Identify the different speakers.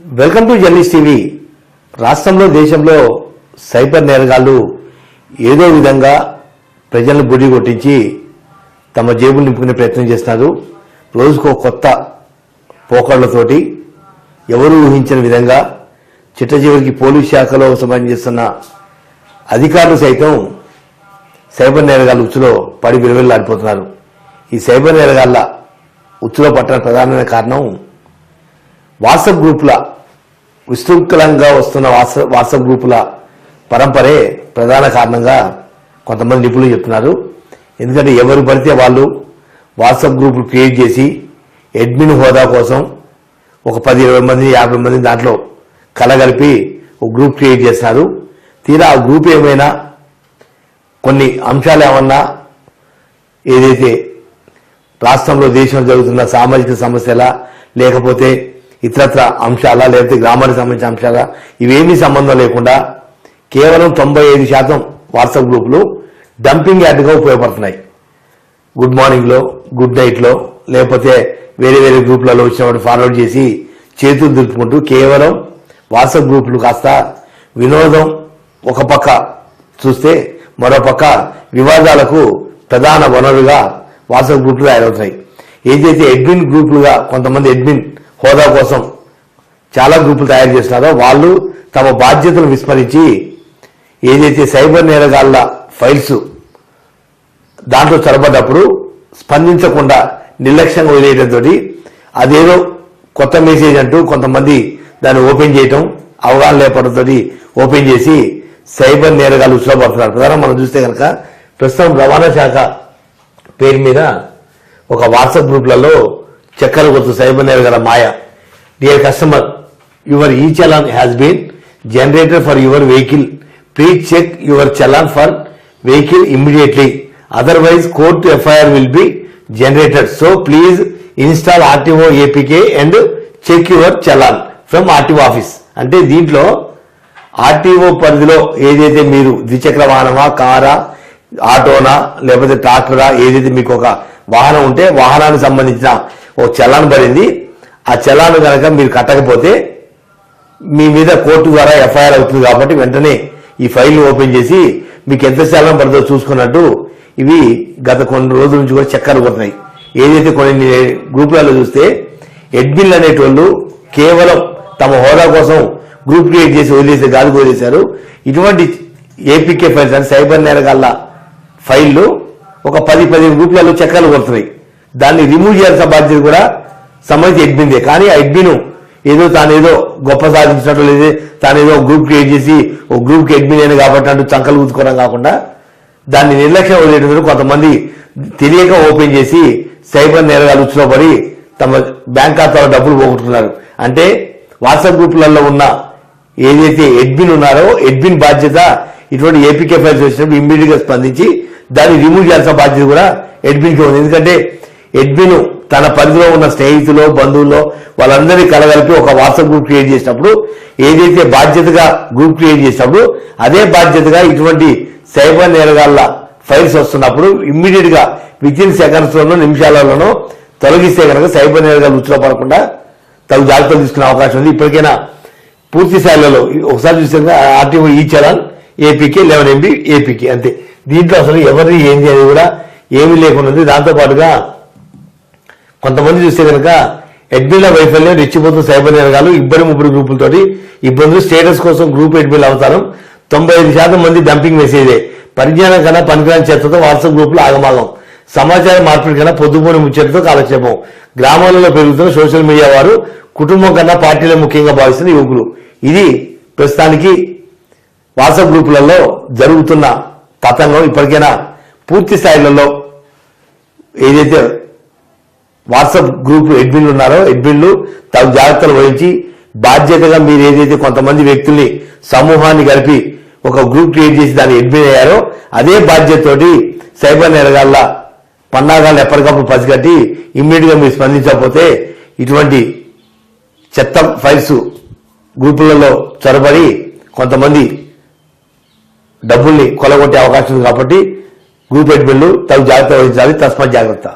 Speaker 1: Welcome to journeys TV. రాష్ట్రంలో దేశంలో cyber నేరగాళ్ళు ఏదో విధంగా ప్రజలను బుడి కొట్టించి తమ జేబులు నింపుకునే ప్రయత్నం చేస్తున్నారు. రోజుకో కొత్త పోకళ్ళతోటి ఎవరు ఊహించిన విధంగా చిట్టచివరికి పోలీస్ శాఖలో సంబంధిస్తున్న అధికారులు సైతం సైబర్ నేరగాళ్ళ ఉచ్చులో పడి విలువెల్లాడిపోతున్నారు. ఈ సైబర్ నేరగాళ్ళ ఉచ్చులో పట్టిన ప్రధానమైన కారణం వాట్సాప్ గ్రూపుల విశృంఖలంగా వస్తున్న వాట్సాప్ వాట్సాప్ గ్రూపుల పరంపరే ప్రధాన కారణంగా కొంతమంది నిపుణులు చెప్తున్నారు. ఎందుకంటే ఎవరు పడితే వాళ్ళు వాట్సాప్ గ్రూపులు క్రియేట్ చేసి అడ్మిన్ హోదా కోసం ఒక పది ఇరవై మంది యాభై మంది దాంట్లో కలగలిపి ఒక గ్రూప్ క్రియేట్ చేస్తున్నారు. తీరా ఆ గ్రూప్ ఏమైనా కొన్ని అంశాలు ఏమన్నా ఏదైతే రాష్ట్రంలో దేశంలో జరుగుతున్న సామాజిక సమస్యల లేకపోతే ఇతరత్ర అంశాల లేకపోతే గ్రామానికి సంబంధించిన అంశాల? ఇవేమీ సంబంధం లేకుండా కేవలం తొంభై ఐదు శాతం వాట్సాప్ గ్రూపులు డంపింగ్ యాడ్గా ఉపయోగపడుతున్నాయి. గుడ్ మార్నింగ్లో గుడ్ నైట్లో లేకపోతే వేరే వేరే గ్రూపులలో వచ్చినప్పుడు ఫార్వర్డ్ చేసి చేతులు దులుపుకుంటూ కేవలం వాట్సాప్ గ్రూపులు కాస్త వినోదం ఒక పక్క చూస్తే మరో పక్క వివాదాలకు ప్రధాన వనరుగా వాట్సాప్ గ్రూపులు తయారవుతున్నాయి. ఏదైతే అడ్మిన్ గ్రూపులుగా కొంతమంది అడ్మిన్ హోదా కోసం చాలా గ్రూపులు తయారు చేస్తున్నారో వాళ్ళు తమ బాధ్యతలు విస్మరించి ఏదైతే సైబర్ నేరగాళ్ళ ఫైల్స్ దాంట్లో చొరబడ్డప్పుడు స్పందించకుండా నిర్లక్ష్యంగా వదిలేయడంతో అదేదో కొత్త మెసేజ్ అంటూ కొంతమంది దాన్ని ఓపెన్ చేయటం అవగాహన లేపడంతో ఓపెన్ చేసి సైబర్ నేరగాలు ఉత్సవపడుతున్నారు ప్రధానం మనం చూస్తే కనుక ప్రస్తుతం రవాణా శాఖ పేరు మీద ఒక వాట్సాప్ గ్రూప్లలో చక్కెర గుర్తు సైబర్ గల మాయ. Dear customer your E challan has been generator for your vehicle please check your challan for vehicle immediately otherwise court FIR will be generated so please install RTO APK and check your challan from RTO office అంటే దీంట్లో RTO పరిధిలో ఏదైతే మీరు ద్విచక్ర వాహనమా కారా ఆటోనా లేకపోతే ట్రాక్టరా ఏదైతే మీకు ఒక వాహనం ఉంటే వాహనానికి సంబంధించిన ఓ చలాన్ పడింది. ఆ చలాన్ కనుక మీరు కట్టకపోతే మీ మీద కోర్టు ద్వారా ఎఫ్ఐఆర్ అవుతుంది కాబట్టి వెంటనే ఈ ఫైల్ ఓపెన్ చేసి మీకు ఎంత శాతం పడుతుందో చూసుకున్నట్టు ఇవి గత కొన్ని రోజుల నుంచి కూడా చక్కర్లు కొడుతున్నాయి. ఏదైతే కొన్ని గ్రూపులలో చూస్తే ఎడ్మిన్లు అనేటోళ్ళు కేవలం తమ హోదా కోసం గ్రూప్ క్రియేట్ చేసి వదిలేసి గాలి వదిలేశారు. ఇటువంటి ఏపీకే ఫైల్స్ అంటే సైబర్ నేరగాళ్ళ ఫైళ్ళు ఒక పది పదిహేను గ్రూపులలో చక్కర్లు కొడుతున్నాయి. దాన్ని రిమూవ్ చేయాల్సిన బాధ్యత కూడా సంబంధించి ఎడ్మిన్దే కానీ ఆ ఎడ్మిన్ ఏదో తానేదో గొప్ప సాధించినట్టు లేదు. తానేదో గ్రూప్ క్రియేట్ చేసి ఓ గ్రూప్కి అడ్మిన్ అయిన కాబట్టి అంటూ చంకలు ఊదుకోవడం కాకుండా దాన్ని నిర్లక్ష్యం వదిలేటందుకు కొంతమంది తెలియక ఓపెన్ చేసి సైబర్ నేరగాలు ఉచ్చులో పడి తమ బ్యాంక్ ఖాతాలో డబ్బులు పోగొట్టుకున్నారు. అంటే వాట్సాప్ గ్రూపులలో ఉన్న ఏదైతే ఎడ్మిన్ ఉన్నారో ఎడ్మిన్ బాధ్యత ఇటువంటి ఏపీకే ఫైల్స్ వచ్చినప్పుడు ఇమ్మీడియట్గా స్పందించి దాన్ని రిమూవ్ చేయాల్సిన బాధ్యత కూడా ఎడ్మిన్కి ఉంది. ఎందుకంటే ఎడ్మిన్ తన పరిధిలో ఉన్న స్నేహితులు బంధువుల్లో వాళ్ళందరినీ కలగలిపి ఒక వాట్సాప్ గ్రూప్ క్రియేట్ చేసినప్పుడు ఏదైతే బాధ్యతగా గ్రూప్ క్రియేట్ చేసినప్పుడు అదే బాధ్యతగా ఇటువంటి సైబర్ నేరగాళ్ళ ఫైల్స్ వస్తున్నప్పుడు ఇమ్మీడియట్గా విత్ ఇన్ సెకండ్స్ లోనో నిమిషాలలోనో తొలగిస్తే కనుక సైబర్ నేరగాళ్ళు ఉచ్చులో పడకుండా తగు జాగ్రత్తలు తీసుకునే అవకాశం ఉంది. ఇప్పటికైనా పూర్తి స్థాయిలలో ఒకసారి చూస్తే RTO E challan APK eleven MB APK అంతే. దీంట్లో అసలు ఎవరిని ఏంది అనేది కూడా ఏమీ లేకుండా ఉంది. దాంతో పాటుగా కొంతమంది చూస్తే కనుక అడ్మిన్ల వైఫల్యం రెచ్చిపోతున్న సైబర్ నేరగాలు ఇబ్బంది ముగ్గురు గ్రూపులతోటి ఇబ్బందులు స్టేటస్ కోసం గ్రూప్ అడ్మిన్లు అవుతారు. తొంభై ఐదు శాతం మంది డంపింగ్ మెసేజే. పరిజ్ఞానం కన్నా పనికిరాని చేతతో వాట్సాప్ గ్రూపులు ఆగమాగం. సమాచార మార్పిడి కన్నా పొద్దుపోని ముచ్చటతో కాలక్షేపం. గ్రామాలలో పెరుగుతున్న సోషల్ మీడియా వారు కుటుంబం కన్నా పార్టీలే ముఖ్యంగా భావిస్తున్న యువకులు. ఇది ప్రస్తుతానికి వాట్సాప్ గ్రూపులలో జరుగుతున్న పతంగం. ఇప్పటికైనా పూర్తి స్థాయిలలో ఏదైతే వాట్సాప్ గ్రూప్ అడ్మిన్లు ఉన్నారో అడ్మిన్లు తగు జాగ్రత్తలు వహించి బాధ్యతగా మీరు ఏదైతే కొంతమంది వ్యక్తుల్ని సమూహాన్ని కలిపి ఒక గ్రూప్ క్రియేట్ చేసి దాన్ని అడ్మిన్ అయ్యారో అదే బాధ్యతతోటి సైబర్ నేరగాళ్ళ పన్నాగాలను ఎప్పటికప్పుడు పసిగట్టి ఇమ్మీడియట్గా మీరు స్పందించకపోతే ఇటువంటి చెత్త ఫైల్స్ గ్రూపులలో చొరబడి కొంతమంది డబ్బుల్ని కొలగొట్టే అవకాశం ఉంది కాబట్టి గ్రూప్ అడ్మిన్లు తగు జాగ్రత్త వహించాలి. తస్మత్ జాగ్రత్త.